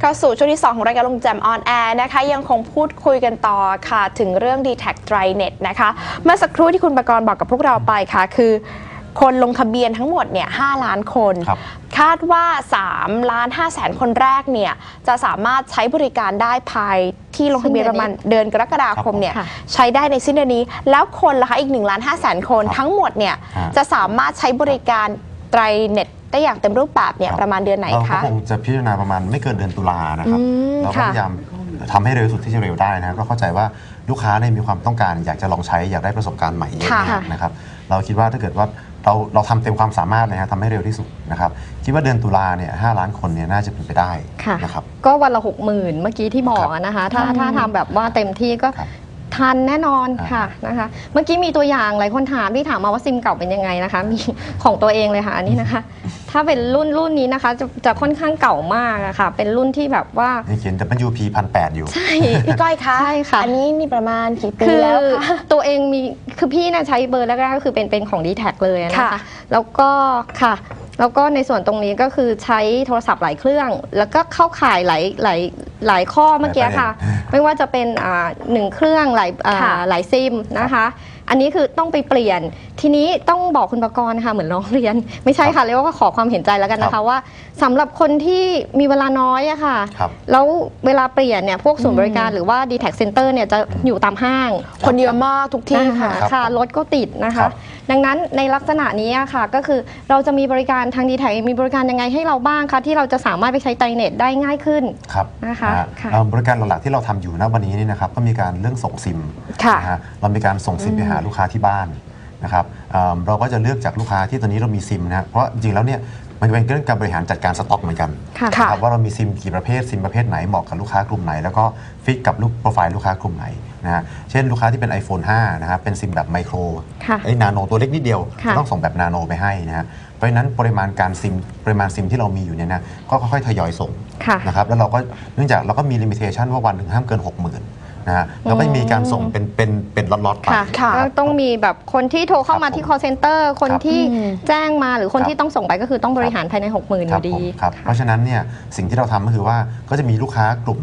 เข้าสู่ช่วงที่ 2 ของรายการลงแจมออนแอร์นะคะ ยังคงพูดคุยกันต่อค่ะถึงเรื่อง d t แท d r y n e t นะคะ เมื่อสักครู่ที่คุณประกรณ์บอกกับพวกเราไปค่ะ คือคนลงทะเบียนทั้งหมดเนี่ย5ล้านคนครับคาดว่า3ล้าน5แสนคนแรกเนี่ยจะสามารถใช้บริการได้ภายที่ลงทะเบียนประมาณเดือนกรกฎาคมเนี่ยค่ะใช้ได้ในสิ้นเดือนนี้ แล้วคนละคะอีก1ล้าน5แสนคนครับทั้งหมดเนี่ยฮะจะสามารถใช้บริการไตรเน็ต ได้อย่างเต็มรูปแบบเนี่ยครับประมาณเดือนไหนเราก็คะ คงจะพิจารณาประมาณไม่เกินเดือนตุลานะครับอืมเราก็ค่ะ พยายามทำให้เร็วที่สุดที่จะเร็วได้นะก็เข้าใจว่าลูกค้าเนี่ยมีความต้องการ อยากจะลองใช้อยากได้ประสบการณ์ใหม่เยอะค่ะมากนะครับเราคิดว่าถ้าเกิดว่าเราเราทำเต็มความสามารถเลยนะทำให้เร็วที่สุดนะครับคิดว่าเดือนตุลาเนี่ยห้าล้านคนเนี่ยน่าจะเป็นไปได้ค่ะ นะครับ ก็วันละหกหมื่นเมื่อกี้ที่บอกครับอะนะคะ ถ้าอืมถ้าทำแบบว่าเต็มที่ก็ครับ ทันแน่นอนอ่าค่ะนะคะ เมื่อกี้มีตัวอย่างหลายคนถามที่ถามมาว่าซิมเก่าเป็นยังไงนะคะ มีของตัวเองเลยค่ะอันนี้นะคะ ถ้าเป็นรุ่นรุ่นนี้นะคะจะจะค่อนข้างเก่ามากอะค่ะ เป็นรุ่นที่แบบว่านี่เขียน WP พันแปดอยู่ ใช่ พี่ก้อยคะใช่ค่ะ อันนี้นี่ประมาณกี่ปีคือแล้วคะ ตัวเองมีคือพี่น่ะใช้เบอร์แรกๆก็คือเป็นเป็นของ d t แทเลยนะค่ะ คะแล้วก็ค่ะ แล้วก็ในส่วนตรงนี้ก็คือใช้โทรศัพท์หลายเครื่อง แล้วก็เข้าข่ายหลายหลายหลายข้อเมื่อกี้ค่ะ ไม่ว่าจะเป็นอ่าหนึ่งเครื่องหลายอ่าค่ะหลายซิมนะคะ อันนี้คือต้องไปเปลี่ยน ทีนี้ต้องบอกคุณประกรณ์ค่ะเหมือนร้องเรียน ไม่ใช่ค่ะเรียกว่าขอความเห็นใจแล้วกันนะครัคะบว่าสำหรับคนที่มีเวลาน้อยอะค่ะครับแล้วเวลาเปลี่ยนเนี่ยพวกศูนย์บริการหรือว่า d t แท Center เนี่ยจะอยู่ตามห้าง คนเยอะมากทุกที่ค่ะนะคะค่ะรถก็ติดนะครัคะบ ดังนั้นในลักษณะนี้อะค่ะ ก็คือเราจะมีบริการทางดีไทยมีบริการยังไงให้เราบ้างคะที่เราจะสามารถไปใช้ไตรเน็ตได้ง่ายขึ้นครับนะคะฮค่ะเอ่อบริการหลักๆที่เราทำอยู่ณวันนี้นี่นะครับก็มีการเรื่องส่งซิมค่ะนะฮะเรามีการส่งซิมไปหาลูกค้าที่บ้านนะครับเอิ่มเราก็จะเลือกจากลูกค้าที่ตอนนี้เรามีซิมนะฮะเพราะจริงๆแล้วเนี่ย มันเป็นเรื่องการบริหารจัดการสต็อกเหมือนกันค่ะค่ะ นะครับว่าเรามีซิมกี่ประเภทซิมประเภทไหนเหมาะกับลูกค้ากลุ่มไหน แล้วก็ฟิตกับลูกโปรไฟล์ลูกค้ากลุ่มไหนนะฮะเช่นลูกค้าที่เป็น iPhone 5นะครับเป็นซิมแบบไมโครค่ะไอ้นาโนตัวเล็กนิดเดียวค่ะ ต้องส่งแบบนาโนไปให้นะฮะเพราะฉะนั้นปริมาณการซิมปริมาณซิมที่เรามีอยู่เนี่ยนะก็ค่อยๆทยอยส่ง ค่ะ นะครับแล้วเราก็เนื่องจากเราก็มีลิมิเ t ชันว่าวันหนึ่งห้ามเกิน 60,000 นะฮะแล้วก็มีการส่งเป็นเป็นเป็นล็อตๆไปค่ะค่ะ ก็ต้องมีแบบคนที่โทรเข้ามาที่ call center คนครับที่อืมแจ้งมาหรือคนครับที่ต้องส่งไปก็คือต้องบริหารภายใน 6 0,000อครับยู่ดีผมครับเพราะฉะนั้นเนี่ยสิ่งที่เราทำก็คือว่าก็จะมีลูกค้ากลุ่ม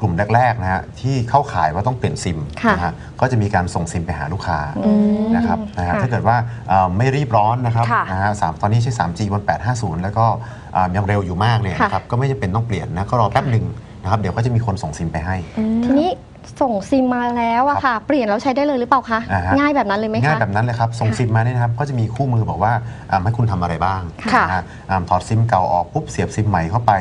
กลุ่มแรกๆนะฮะที่เข้าข่ายว่าต้องเปลี่ยนซิมค่ะ นะฮะก็จะมีการส่งซิมไปหาลูกค้า อืม นะครับนะฮะค่ะถ้าเกิดว่าเอ่อไม่รีบร้อนนะครับค่ะนะฮะสามตอนนี้ใช้ 3G บน 850 แล้วก็อ่ายังเร็วอยู่มากเนี่ยค่ะ นะครับก็ไม่จำเป็นต้องเปลี่ยนนะก็รอแป๊บหนึ่งนะครับเดี๋ยวก็จะมีคนส่งซิมไปให้ ทีนี้ ส่งซิมมาแล้วอะค่ะ เปลี่ยนแล้วใช้ได้เลยหรือเปล่าคะ อ่าฮะ ง่ายแบบนั้นเลยไหมง่ายคะแบบนั้นเลยครับส่งซิมมาเนี่ยนะครับก็จะมีคู่มือบอกว่าอ่าให้คุณทำอะไรบ้างค่ะ นะฮะอ่าถอดซิมเก่าออกปุ๊บเสียบซิมใหม่เข้าไป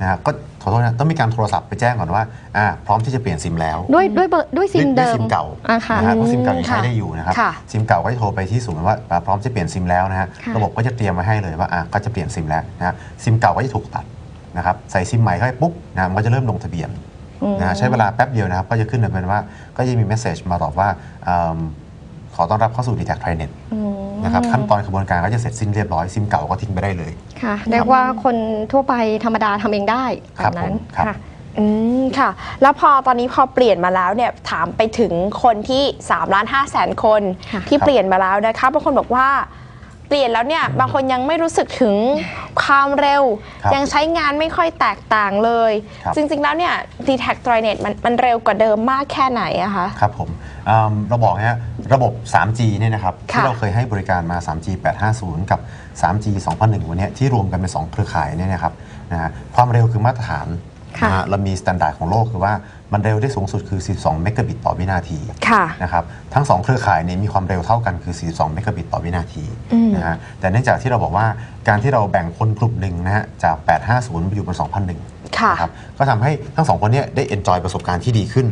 นะฮะก็ขอโทษนะต้องมีการโทรศัพท์ไปแจ้งก่อนว่าอ่าพร้อมที่จะเปลี่ยนซิมแล้ว ด้วยด้วยเบอร์ด้วยซิมด้วเดิยมซิมเก่าอะค่ะ นะฮะเพราะซิมเก่ายังใช้ค่ะได้อยู่นะครับค่ะซิมเก่าก็จะโทรไปที่ศูนย์ว่าอ่าพร้อมจะเปลี่ยนซิมแล้วนะฮะค่ะ ระบบก็จะเตรียมไว้ให้เลยว่าอะก็จะเปลี่ยนซิมแล้วนะฮะซิมเก่าก็จะถูกตัดนะครับใส่ซิมใหม่เข้าไปปุ๊บนะมันก็จะเริ่มลงทะเบียนอืม นะฮะใช้เวลาแป๊บเดียวนะครับ ก็จะขึ้นมาเป็นว่า ก็จะมีเมสเซจมาตอบว่าอืมขอต้อนรับเข้าสู่ d t แท t r i n e t อืมนะครับขั้นตอนกระบวนการก็จะเสร็จสิ้นเรียบร้อยซิมเก่าก็ทิ้งไปได้เลยค่ะเรียกว่าคนทั่วไปธรรมดาทำเองได้แบครับบนั้นผมครับค่ะอืมค่ะ แล้วพอตอนนี้พอเปลี่ยนมาแล้วเนี่ยถามไปถึงคนที่3ล้าน5แสนคนค่ะที่ครับเปลี่ยนมาแล้วนะคะบางคนบอกว่า เปลี่ยนแล้วเนี่ยบางคนยังไม่รู้สึกถึงความเร็ว ครับยังใช้งานไม่ค่อยแตกต่างเลย ครับ จริง ๆ แล้วเนี่ย d t a c t r i n e t มันมันเร็วกว่าเดิมมากแค่ไหนอะคะ ครับผมอืมเราบอกนะฮะระบบ 3G เนี่ยนะครับค่ะที่เราเคยให้บริการมา 3G 850 กับ 3G 2001 วันเนี้ยที่รวมกันเป็น 2 เครือข่ายเนี่ยนะครับนะฮะความเร็วคือมาตรฐานค่ะ นะฮะเรามีมาตรฐานของโลกคือว่า มันเร็วได้สูงสุดคือ 42 เมกะบิตต่อวินาทีค่ะ นะครับ ทั้ง 2 เครือข่ายเนี่ยมีความเร็วเท่ากันคือ 42 เมกะบิตต่อวินาทีอืมนะฮะ แต่เนื่องจากที่เราบอกว่าการที่เราแบ่งคนกลุ่มหนึ่งนะฮะจาก 850 ไปอยู่บน 2001ค่ะนะครับ ก็ทำให้ทั้งสองคนเนี้ได้เอนจอยประสบการณ์ที่ดีขึ้น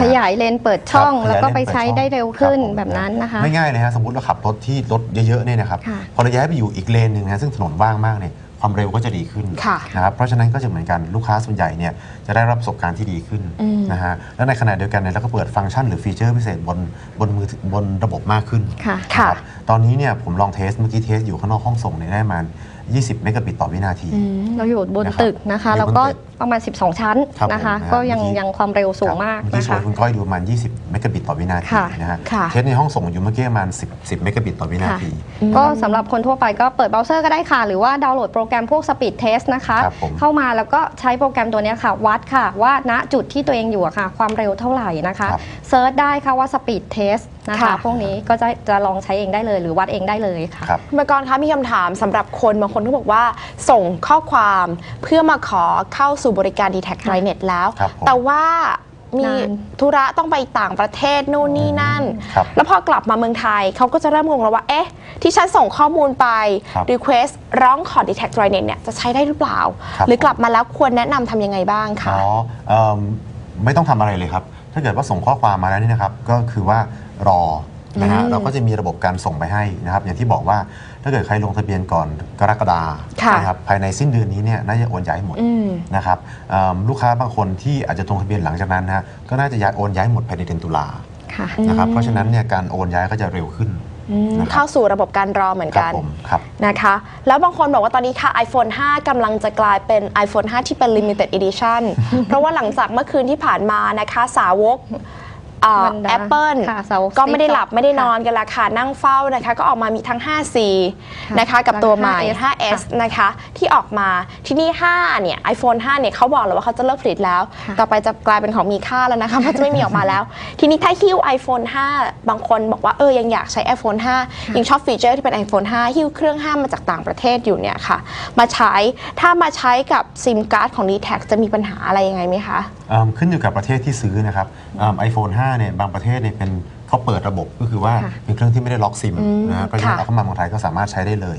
ขยายเลนเปิดช่องครับแล้วก็ขยายไปเลนเปิดใช้ช่องได้เร็วขึ้นครับผมแบบนั้นนะคะ ไม่ง่ายเลยฮะ สมมติเราขับรถที่รถเยอะๆเนี่ยนะครับค่ะพอเราย้ายไปอยู่อีกเลนหนึ่งนะซึ่งถนนว่างมากเนี่ย ความเร็วก็จะดีขึ้นค่ะนะครับเพราะฉะนั้นก็จะเหมือนกันลูกค้าส่วนใหญ่เนี่ยจะได้รับประสบการณ์ที่ดีขึ้นอืมนะฮะแล้วในขณะเดียวกันเนี่ยเราก็เปิดฟังก์ชันหรือฟีเจอร์พิเศษบนบนมือถือบนระบบมากขึ้นค่ะค่ะนะครับตอนนี้เนี่ยผมลองเทสเมื่อกี้เทสอยู่ข้างนอกห้องส่งเนี่ยได้ประมาณ20 เมกะบิตต่อวินาทีอืมเราอยู่บนนะครับตึกนะคะอยู่บนแล้วก็ตึก ประมาณ 12 ชั้นครับนะคะ ผมนะฮะก็ยังเมื่อกี้ ยังความเร็วสูงมากเมื่อกี้นะโชว์คะคุณก้อยดูประมาณ 20 เมกะบิตต่อวินาทีค่ะนะฮะค่ะ เทสในห้องส่งอยู่เมื่อกี้ประมาณ 10 10 เมกะบิตต่อวินาค่ะที ก็สำหรับคนทั่วไปก็เปิดเบราว์เซอร์ก็ได้ค่ะ หรือว่าดาวน์โหลดโปรแกรมพวก Speed Test นะคะ ครับผม เข้ามาแล้วก็ใช้โปรแกรมตัวเนี้ยค่ะ วัดค่ะว่าณจุดที่ตัวเองอยู่อะค่ะ ความเร็วเท่าไหร่นะคะ ครับ เซิร์ชได้ค่ะว่า Speed Test นะคะค่ะ พวกนี้ก็จะจะลองใช้เองได้เลย หรือวัดเองได้เลยค่ะ ครับ คุณประกรณ์คะมีคำถามสำหรับคนบางคนที่บอกว่าส่งข้อความเพื่อมาขอเข้าสู่บริการ d t แทค่ะไรเน็ตแล้ว ครับผม แต่ว่ามีนาน ธุระต้องไปต่างประเทศนู่นนี่นั่น ครับ แล้วพอกลับมาเมืองไทยเขาก็จะเริ่มงงแล้วว่า เอ๊ะ ที่ฉันส่งข้อมูลไป ครับ Request ร้องขอ d t แทไรเน็ตเนี่ยจะใช้ได้หรือเปล่า ครับ หรือกลับมาแล้วควรแนะนำทำยังไงบ้างคะ อ๋อเอิ่มไม่ต้องทำอะไรเลยครับ ถ้าเกิดว่าส่งข้อความมาแล้วนี่นะครับ ก็คือว่ารอนะฮะอืมเราก็จะมีระบบการส่งไปให้นะครับอย่างที่บอกว่าถ้าเกิดใครลงทะเบียนก่อนกรกฎาค่ะนะครับภายในสิ้นเดือนนี้เนี่ยน่าจะโอนย้ายหมดอืมนะครับเอิ่มลูกค้าบางคนที่อาจจะลงทะเบียนหลังจากนั้นนะฮะก็น่าจะย้ายโอนย้ายหมดภายในเดือนตุลาค่ะนะครับอืมเพราะฉะนั้นเนี่ยการโอนย้ายก็จะเร็วขึ้นอืมนะครับเข้าสู่ระบบการรอเหมือนครับกันผมครับนะคะ แล้วบางคนบอกว่าตอนนี้ค่ะ iPhone 5กำลังจะกลายเป็น iPhone 5 ที่เป็น Limited Edition เพราะว่าหลังจากเมื่อคืนที่ผ่านมานะคะ สาวก มันดาแอปเปิลค่ะสาวกก็ไม่ได้หลับ Steve Jobs ไม่ได้นอนค่ะกันละค่ะนั่งเฝ้านะคะ ก็ออกมามีทั้ง 5C ค่ะนะคะ กับตัวใหม่ แล้ว 5S นะคะ ที่ออกมาที่นี่ 5 เนี่ย iPhone 5 เนี่ยเขาบอกเลยว่าเขาจะเลิกผลิตแล้ว ค่ะ ต่อไปจะกลายเป็นของมีค่าแล้วนะคะเพราะจะไม่มีออกมาแล้ว ทีนี้ถ้าหิ้ว iPhone 5 บางคนบอกว่าเออยังอยากใช้ iPhone 5 ยังชอบฟีเจอร์ที่เป็น iPhone 5 หิ้วเครื่อง 5 มาจากต่างประเทศอยู่เนี่ยค่ะ มาใช้ถ้ามาใช้กับซิมการ์ดของ d t แทจะมีปัญหาอะไรยังไงไหมคะ เอิ่มขึ้นอยู่กับประเทศที่ซื้อนะครับไอโฟน5เนี่ยบางประเทศเนี่ยเป็นเขาเปิดระบบก็คือว่าค่ะเป็นเครื่องที่ไม่ได้ล็อกซิมอืมนะฮะเพราะฉะนั้นค่ะ เอาเข้ามาเมืองไทยก็สามารถใช้ได้เลย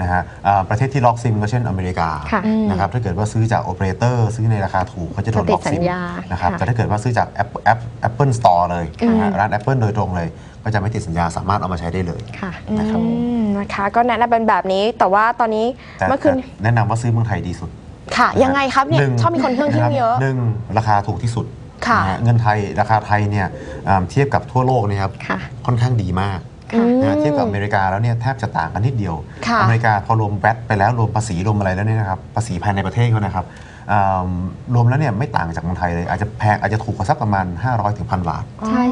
นะฮะอ่าประเทศที่ล็อกซิมก็เช่นอเมริกา ค่ะนะครับถ้าเกิดว่าซื้อจากโอเปอเรเตอร์ซื้อในราคาถูกก็จะโดนจะติดล็อกซิมสัญญานะครับค่ะแต่ถ้าเกิดว่าซื้อจากแอปแอป Apple Store เลยนะฮะร้าน Apple โดยตรงเลย ก็จะไม่ติดสัญญาสามารถเอามาใช้ได้เลย ค่ะ นะครับ อืมนะคะ ก็แนะนำเป็นแบบนี้แต่ว่าตอนนี้แต่เมื่อคืน แต่แนะนำว่าซื้อเมืองไทยดีสุด ค่ะ ยังไงครับเนี่ยหนึ่งชอบมีคนเครื่องทิ้งเยอะ หนึ่งราคาถูกที่สุดค่ะนะฮะเงินไทยราคาไทยเนี่ยอ่าเทียบกับทั่วโลกเนะครับค่ะ ค่อนข้างดีมากค่ะ นะฮะเทียบกับอเมริกาแล้วเนี่ยแทบจะต่างกันนิดเดียว ค่ะอเมริกาพอรวมแวตไปแล้วรวมภาษีรวมอะไรแล้วเนี่ยนะครับภาษีภายในประเทศเขานะครับอ่ารวมแล้วเนี่ยไม่ต่างจากเมืองไทยเลยอาจจะแพงอาจจะถูกกว่าสักประมาณ 500ถึงพันบาทใช่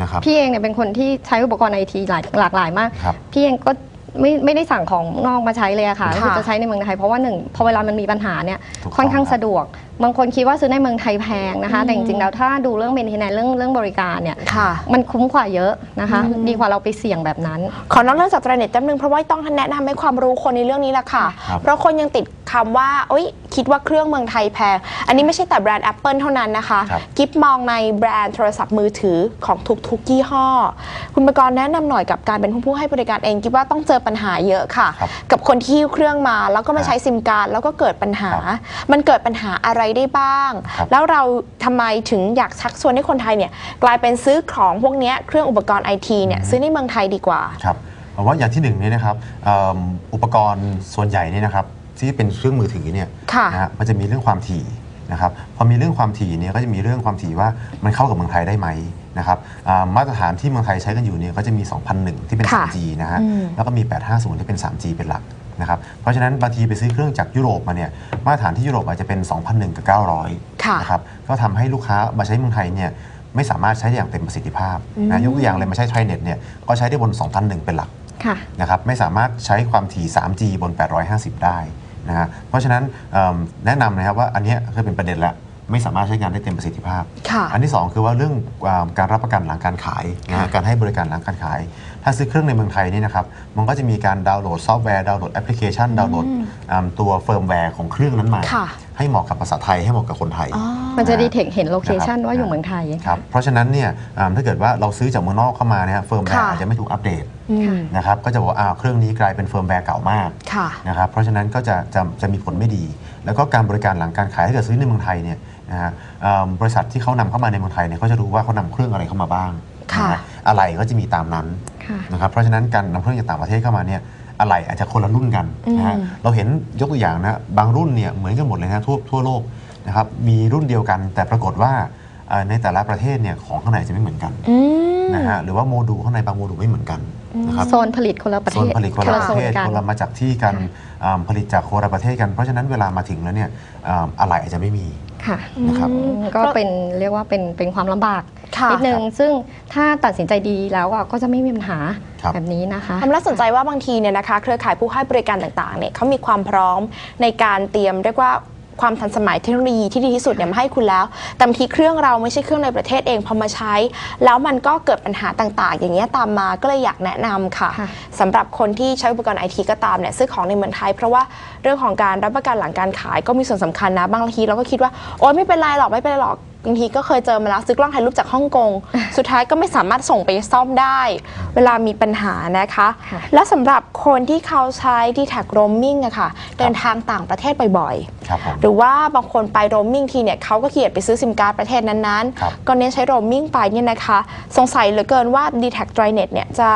นะครับ พี่เองเนี่ยเป็นคนที่ใช้อุปกรณ์ไอทีหลายหลากหลายมาก ครับ พี่เองก็ ไม่ไม่ได้สั่งของนอกมาใช้เลยอะค่ะค่ะก็คือจะใช้ในเมืองไทยเพราะว่าหนึ่งพอเวลามันมีปัญหาเนี่ยถูกต้องค่อนข้างครับ สะดวก บางคนคิดว่าซื้อในเมืองไทยแพงนะคะอืมแต่จริงๆแล้วถ้าดูเรื่องเมนเทนแนนเรื่องเรื่องบริการเนี่ยค่ะมันคุ้มกว่าเยอะนะคะอืมดีกว่าเราไปเสี่ยงแบบนั้น ขอนอกเรื่องจากไตรเน็ตแป๊บนึงเพราะว่าต้องแนะนำให้ความรู้คนในเรื่องนี้แหละค่ะครับเพราะคนยังติดคำว่าเอ้ยคิดว่าเครื่องเมืองไทยแพง อันนี้ไม่ใช่แต่แบรนด์ Apple เท่านั้นนะคะครับกิฟมองในแบรนด์โทรศัพท์มือถือของทุกๆยี่ห้อ คุณประกรณ์แนะนำหน่อยกับการเป็นผู้ให้บริการเองคิดว่าต้องเจอปัญหาเยอะค่ะครับกับคนที่หิ้วเครื่องมาแล้วก็มาครับใช้ซิมการ์ดแล้วก็เกิดปัญหาครับมันเกิดปัญหาอะไรได้บ้างครับแล้วเราทำไมถึงอยากชักชวนให้คนไทยเนี่ยกลายเป็นซื้อของพวกเนี้ยเครื่องอุปกรณ์ไอทีเนี่ยซื้อในเมืองไทยดีกว่าครับผมว่าอย่างที่หนึ่งเนี่ยนะครับเอิ่มอุปกรณ์ส่วนใหญ่เนี่ยนะครับที่เป็นเครื่องมือถือเนี่ยค่ะนะฮะมันจะมีเรื่องความถี่นะครับพอมีเรื่องความถี่เนี่ยก็จะมีเรื่องความถี่ว่ามันเข้ากับเมืองไทยได้ไหมนะครับอ่ามาตรฐานที่เมืองไทยใช้กันอยู่เนี่ยก็จะมี 2001 ที่เป็นค่ะ 3G นะฮะอืมแล้วก็มี 850 ที่เป็น 3G เป็นหลัก นะครับเพราะฉะนั้นบางทีไปซื้อเครื่องจากยุโรปมาเนี่ยมาตรฐานที่ยุโรปอาจจะเป็น2001กับ900ค่ะนะครับก็ทำให้ลูกค้ามาใช้เมืองไทยเนี่ยไม่สามารถใช้ได้อย่างเต็มประสิทธิภาพอืมนะยกตัวอย่างเลยมาใช้ไทรเน็ตเนี่ยก็ใช้ได้บน 2001 เป็นหลักค่ะนะครับไม่สามารถใช้ความถี่ 3G บน 850 ได้นะฮะเพราะฉะนั้นเอิ่มแนะนำนะครับว่าอันเนี้ยคือเป็นประเด็นแล้ว ไม่สามารถใช้งานได้เต็มประสิทธิภาพค่ะอันที่ 2 คือว่าเรื่องอาการรับประกันหลังการขายนะฮะการให้บริการหลังการขาย ถ้าซื้อเครื่องในเมืองไทยนี่นะครับ มันก็จะมีการดาวน์โหลดซอฟต์แวร์ ดาวน์โหลดแอปพลิเคชัน ดาวน์โหลดอ่าตัวเฟิร์มแวร์ของเครื่องนั้นมาค่ะให้เหมาะกับภาษาไทย ให้เหมาะกับคนไทยอ๋อมันจะนะฮะดีเทคเห็นโลเคชันนะครับว่าอยู่เมืองไทย ครับ เพราะฉะนั้นเนี่ยอ่าถ้าเกิดว่าเราซื้อจากเมืองนอกเข้ามาเนี่ยเฟิร์มแวร์ค่ะอาจจะไม่ถูกอัปเดตอืม นะครับก็จะบอกว่าอ้าวเครื่องนี้กลายเป็นเฟิร์มแวร์เก่ามากค่ะนะครับเพราะฉะนั้นก็จะจะจะมีผลไม่ดี แล้วก็การบริการหลังการขายถ้าเกิดซื้อในเมืองไทยเนี่ยนะฮะอ่าบริษัทที่เขานำเข้ามาในเมืองไทยเนี่ยเขาจะรู้ว่าเขานำเครื่องอะไรเข้ามาบ้างค่ะนฮอะไรก็จะมีตามนั้น ค่ะ นะครับเพราะฉะนั้นการนำเครื่องจากต่างประเทศเข้ามาเนี่ยอะไรอาจจะคนละรุ่นกันนะฮะอืม เราเห็นยกตัวอย่างนะบางรุ่นเนี่ยเหมือนกันหมดเลยนะทั่วทั่วโลกนะครับมีรุ่นเดียวกัน แต่ปรากฏว่าเอ่อในแต่ละประเทศเนี่ยของข้างในจะไม่เหมือนกันอืม นะฮะหรือว่าโมดูลข้างในบางโมดูลไม่เหมือนกันอื นะครับโซนผลิตคนละประโซเทนศผลิตคนละละปโซระนเทศกันคนละมาจากที่กันอ่าผลิตจากคนละประเทศกัน เพราะฉะนั้นเวลามาถึงแล้วเนี่ยอ่าอะไรอาจจะไม่มี ค่ะ นะครับ อืมก็เป็นเรียกว่าเป็นเป็นความลำบากค่ะนิดนึง ซึ่งถ้าตัดสินใจดีแล้วอะก็จะไม่มีปัญหาครับ แบบนี้นะคะ ทำน่าสนใจว่าบางทีเนี่ยนะคะ เครือข่ายผู้ให้บริการต่างๆเนี่ยเขามีความพร้อมในการเตรียมเรียกว่า ความทันสมัยเทคโนโลยีที่ดีที่สุดเนี่ยมาให้คุณแล้ว แต่บางทีเครื่องเราไม่ใช่เครื่องในประเทศเองพอมาใช้ แล้วมันก็เกิดปัญหาต่างๆ อย่างเงี้ยตามมาก็เลยอยากแนะนำค่ะค่ะสำหรับคนที่ใช้อุปกรณ์ไอทีก็ตามเนี่ยซื้อของในเมืองไทย เพราะว่าเรื่องของการรับประกันหลังการขายก็มีส่วนสำคัญนะบางทีเราก็คิดว่าโอ๊ยไม่เป็นไรหรอกไม่เป็นไรหรอก บางทีก็เคยเจอมาแล้วซื้อกล้องถ่ายรูปจากฮ่องกง สุดท้ายก็ไม่สามารถส่งไปซ่อมได้ เวลามีปัญหานะคะค่ะและสำหรับคนที่เขาใช้ d t แท็กโรมมิ่งอะค่ะเดินทางต่างประเทศบ่อยครับผมๆหรือว่าบางคนไปโรมมิ่งทีเนี่ยเขาก็เขียนไปซื้อซิมการ์ดประเทศนั้นครับๆก็เน้นใช้โรมมิ่งไปเนี่ยนะคะ สงสัยเหลือเกินว่า d t แท็ก Drynet เนี่ยจะ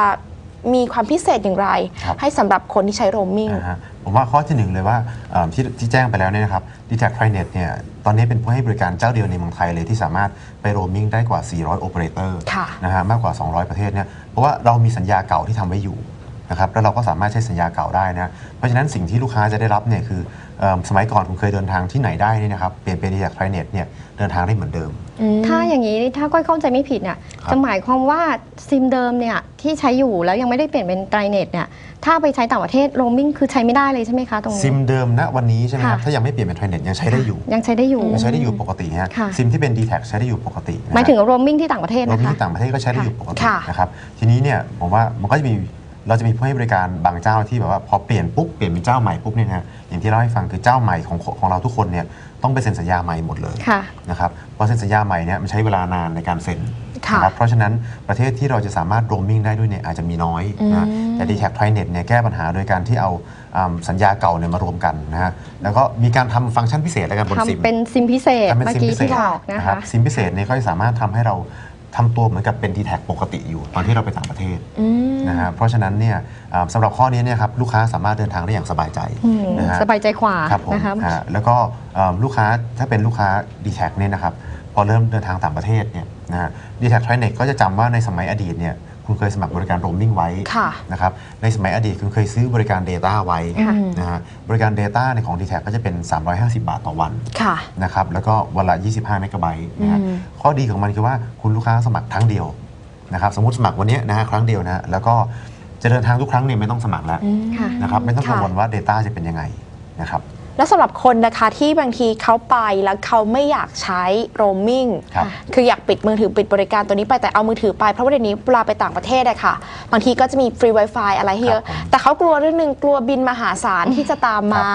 มีความพิเศษอย่างไรครับให้สำหรับคนที่ใช้โรมมิ่งนะฮะ ผมว่าข้อที่หนึ่งเลยว่าเอ่อที่ที่แจ้งไปแล้วเนี่ยนะครับ d t a c t r i n e t เนี่ยตอนนี้เป็นผู้ให้บริการเจ้าเดียวในเมืองไทยเลยที่สามารถไปโรมมิ่งได้กว่า 400 โอเปอเรเตอร์ค่ะ นะฮะมากกว่า 200 ประเทศเนี่ยเพราะว่าเรามีสัญญาเก่าที่ทำไว้อยู่ นะครับแล้วเราก็สามารถใช้สัญญาเก่าได้นะเพราะฉะนั้นสิ่งที่ลูกค้าจะได้รับเนี่ยคือเอิ่มสมัยก่อนคุณเคยเดินทางที่ไหนได้เนี่ยนะครับเปลี่ยนเป็น d t a c t r i n e t เนี่ยเดินทางได้เหมือนเดิม ถ้าอย่างนี้ถ้าก้อยเข้าใจไม่ผิดเนี่ยครับ จะหมายความว่าซิมเดิมเนี่ยที่ใช้อยู่แล้วยังไม่ได้เปลี่ยนเป็นไตรเน็ตเนี่ยถ้าไปใช้ต่างประเทศโรมมิ่งคือใช้ไม่ได้เลยใช่ไหมคะตรงนี้ ซิมเดิมณวันนี้ใช่ไหมครับค่ะ ถ้ายังไม่เปลี่ยนเป็น t r i n e t ยังใช้ได้อยู่ยังใช้ได้อยู่ ยังใช้ได้อยู่ปกติฮะค่ะ ซิมที่เป็น d t แทใช้ได้อยู่ปกตินะฮะ หมายถึงโรมมิ่งที่ต่างประเทศเรานะมีคะที่ต่างประเทศก็ใช้ได้อยู่ปกติค่ะ นะครับ ทีนี้เนี่ยผมว่ามันก็จะมี เราจะมีผู้ให้บริการบางเจ้าที่แบบว่าพอเปลี่ยนปุ๊บเปลี่ยนเป็นเจ้าใหม่ปุ๊บเนี่ยนะฮะอย่างที่เล่าให้ฟังคือเจ้าใหม่ของของเราทุกคนเนี่ยต้องไปเซ็นสัญญาใหม่หมดเลยค่ะ นะครับพอเซ็นสัญญาใหม่เนี่ยมันใช้เวลานานในการเซ็นค่ะนะครับเพราะฉะนั้นประเทศที่เราจะสามารถโรมมิ่งได้ด้วยเนี่ยอาจจะมีน้อยนะอืม แต่ d t แท t r i n e t เนี่ยแก้ปัญหาโดยการที่เอาอ่าสัญญาเก่าเนี่ยมารวมกันนะฮะแล้วก็มีการทำฟังก์ชันพิเศษแล้วกันบนซิม ทำเป็นซิมพิเศษทำเป็นเมื่อซิมกี้พิเศษที่บอกนะครัคะ บซิมพิเศษเนี่ยก็จะสามารถทำให้เรา ทำตัวเหมือนกับเป็น d t แทปกติอยู่ตอนที่เราไปต่างประเทศอืมนะฮะเพราะฉะนั้นเนี่ยอ่าสำหรับข้อนี้เนี่ยครับลูกค้าสามารถเดินทางได้อย่างสบายใจอืมนะฮะ สบายใจกว่าครับผมนะคะอ่าแล้วก็อ่าลูกค้าถ้าเป็นลูกค้า d t แทเนี่ยนะครับ พอเริ่มเดินทางต่างประเทศเนี่ยนะฮะดีแท็กไทรเน็ตก็จะจำว่าในสมัยอดีตเนี่ย คุณเคยสมัครบริการโรมมิ่งไว้ค่ะนะครับในสมัยอดีตคุณเคยซื้อบริการ Data ไว้ค่ะนะฮะบริการ Data ในของ d t แทก็จะเป็น 350 บาทต่อวันค่ะนะครับแล้วก็วันละ 25 เมกะไบต์นะฮะอืมข้อดีของมันคือว่าคุณลูกค้าสมัครครั้งเดียวนะครับสมมติสมัครวันนี้นะฮะครั้งเดียวนะฮะแล้วก็จะเดินทางทุกครั้งเนี่ยไม่ต้องสมัครแล้วอืมค่ะนะครับไม่ต้องกังวลค่ะว่า Data จะเป็นยังไงนะครับ แล้วสำหรับคนนะคะที่บางทีเขาไปแล้วเขาไม่อยากใช้โรมมิ่งครับคืออยากปิดมือถือปิดบริการตัวนี้ไปแต่เอามือถือไป เพราะว่าเดี๋ยวนี้เวลาไปต่างประเทศอะค่ะ บางทีก็จะมีฟรี Wi-Fi อะไรให้เยอะครับผมแต่เขากลัวเรื่องหนึ่งกลัวบินมหาศาลที่จะตามมา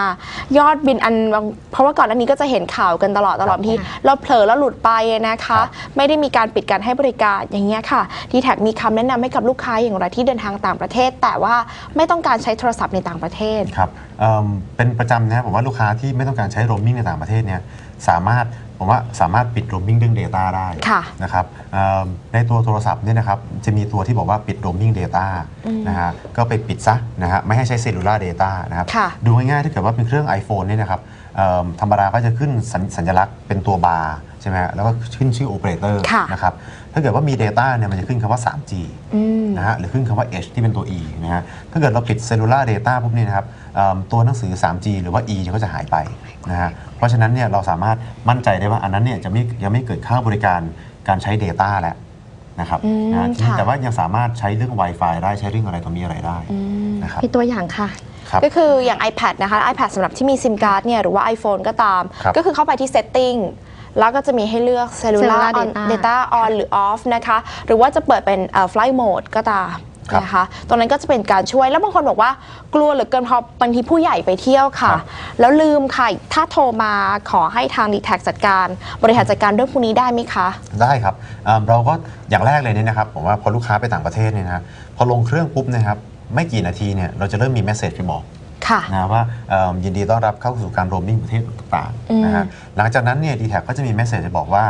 ยอดบินอันบางเพราะว่าก่อนหน้านี้ก็จะเห็นข่าวกันตลอดตลอดครับที่ผมเราเผลอแล้วหลุดไปนะครัคะบไม่ได้มีการปิดการให้บริการอย่างเงี้ยค่ะดีแท็มีคำแนะนำให้กับลูกค้าอย่างไรที่เดินทางต่างประเทศ แต่ว่าไม่ต้องการใช้โทรศัพท์ในต่างประเทศครับ เอิ่มเป็นประจำนะครับผมว่าลูกค้าที่ไม่ต้องการใช้โรมมิ่งในต่างประเทศเนี่ยสามารถผมว่าสามารถปิดโรมมิ่งเรื่อง Data ได้ค่ะนะครับเอิ่มในตัวโทรศัพท์เนี่ยนะครับจะมีตัวที่บอกว่าปิดโรมมิ่ง Data อืมนะฮะก็ไปปิดซะนะฮะไม่ให้ใช้เซลลูล่าเดต้านะครับค่ะ ดูง่ายๆถ้าเกิดว่าเป็นเครื่อง iPhone เนี่ยนะครับเอิ่ม ธรรมดาก็จะขึ้นสัญสัญลักษณ์เป็นตัวบาร์ใช่ไหมฮะแล้วก็ขึ้นชื่อโอเปอเรเตอร์ค่ะ นะครับ ถ้าเกิดว่ามี Data เนี่ยมันจะขึ้นคำว่า 3G อืม นะฮะ หรือขึ้นคำว่า H ที่เป็นตัว E นะฮะ ถ้าเกิดเราปิด cellular data ปุ๊บเนี่ยนะครับเอิ่มตัวหนังสือ 3G หรือว่า E เนี่ยก็จะหายไปนะฮะ เพราะฉะนั้นเนี่ยเราสามารถมั่นใจได้ว่าอันนั้นเนี่ยจะไม่ยังไม่เกิดค่าบริการการใช้ Data แล้วนะครับอืมนะฮะทีนี้ค่ะ แต่ว่ายังสามารถใช้เรื่อง Wi-Fi ได้ใช้เรื่องอะไรตรงนี้อะไรได้นะครับ มีตัวอย่างค่ะครับ ก็คืออย่าง iPad นะคะ iPad สำหรับที่มีซิมการ์ดเนี่ยหรือว่า iPhone ก็ตาม ครับก็คือเข้าไปที่ Setting แล้วก็จะมีให้เลือก Cellular Cellular on data data on หรือ off นะคะ หรือว่าจะเปิดเป็นเอ่อ Flight Mode ก็ตามครับนะคะตรงนั้นก็จะเป็นการช่วยแล้วบางคนบอกว่ากลัวเหลือเกินพอบางทีผู้ใหญ่ไปเที่ยวค่ะ ครับ แล้วลืมค่ะ ถ้าโทรมาขอให้ทาง d t แทจัดการ บริหารจัดการเรื่องพวกนี้ได้ไหมคะ ได้ครับเอิ่มเราก็อย่างแรกเลยเนี่ยนะครับผมว่าพอลูกค้าไปต่างประเทศเนี่ยนะฮะพอลงเครื่องปุ๊บนะครับ ไม่กี่นาทีเนี่ยเราจะเริ่มมีเมสเซจไปบอกค่ะนะว่าเอิ่มยินดีต้อนรับเข้าสู่การโรมมิ่งประเทศต่างอืมๆนะฮะหลังจากนั้นเนี่ยดีแท็ก็จะมีเมสเซจจะบอกว่า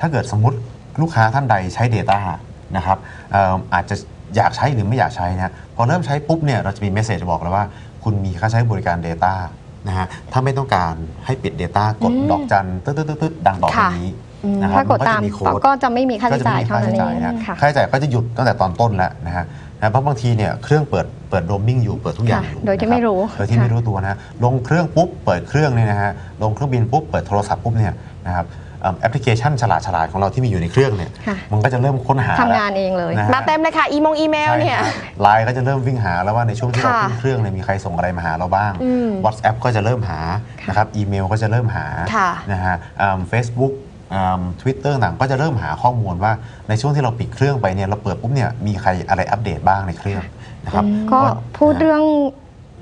ถ้าเกิดสมมติลูกค้าท่านใดใช้ Data นะครับเอิ่มอาจจะอยากใช้หรือไม่อยากใช้นะพอเริ่มใช้ปุ๊บเนี่ยเราจะมีเมสเซจจะบอกแล้วว่า คุณมีค่าใช้บริการ Data นะฮะถ้าไม่ต้องการให้ปิด Data กดอืมดอกจันตึ๊ดตึ๊ดตึ๊ดตึ๊ดดังต่อไปค่ะนี้อืมนะครับถ้ากดนตามจะมีโค้ดก็จะไม่มีค่าใช้จ่ายก็เท่าจะนั้นไม่มีค่าใช้จ่ายนะเองค่ะค่าใช้จ่ายก็จะหยุดตั้งแต่ตอนต้นแล้วนะฮะ นะเพราะบางทีเนี่ยเครื่องเปิดเปิดโรมมิ่งอยู่เปิดทุกอย่างค่ะอยู่โดยที่นะครับไม่รู้โดยที่ค่ะไม่รู้ตัวนะลงเครื่องปุ๊บเปิดเครื่องเนี่ยนะฮะลงเครื่องบินปุ๊บเปิดโทรศัพท์ปุ๊บเนี่ยนะครับเอิ่มแอปพลิเคชันฉลาดฉลาดๆของเราที่มีอยู่ในเครื่องเนี่ยค่ะมันก็จะเริ่มค้นหาทำแล้วงานเองเลยนะฮะมาเต็มเลยค่ะ อีมงอีเมลเนี่ยไลน์ก็จะเริ่มวิ่งหาแล้วว่าในช่วงที่เราค่ะขึ้นเครื่องเนี่ยมีใครส่งอะไรมาหาเราบ้างอืม WhatsApp ก็จะเริ่มหานะครับอีเมลก็จะเริ่มหาค่ะนะฮะเฟซบุ๊ก ทวิตเตอร์ต่างก็จะเริ่มหาข้อมูลว่าในช่วงที่เราปิดเครื่องไปเนี่ยเราเปิดปุ๊บเนี่ยมีใครอะไรอัปเดตบ้างในเครื่องนะครับก็ว่าพูดเรื่อง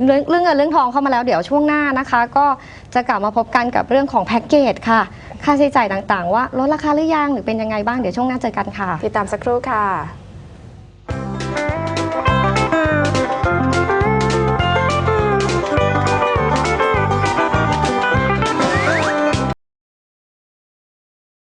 เรื่องเรื่องเงินเรื่องทองเข้ามาแล้วเดี๋ยวช่วงหน้านะคะ ก็จะกลับมาพบกันกับเรื่องของแพ็กเกจค่ะ ค่าใช้จ่ายต่างๆ ว่าลดราคาหรือยังหรือเป็นยังไงบ้างเดี๋ยวช่วงหน้าเจอกันค่ะ ติดตามสักครู่ค่ะ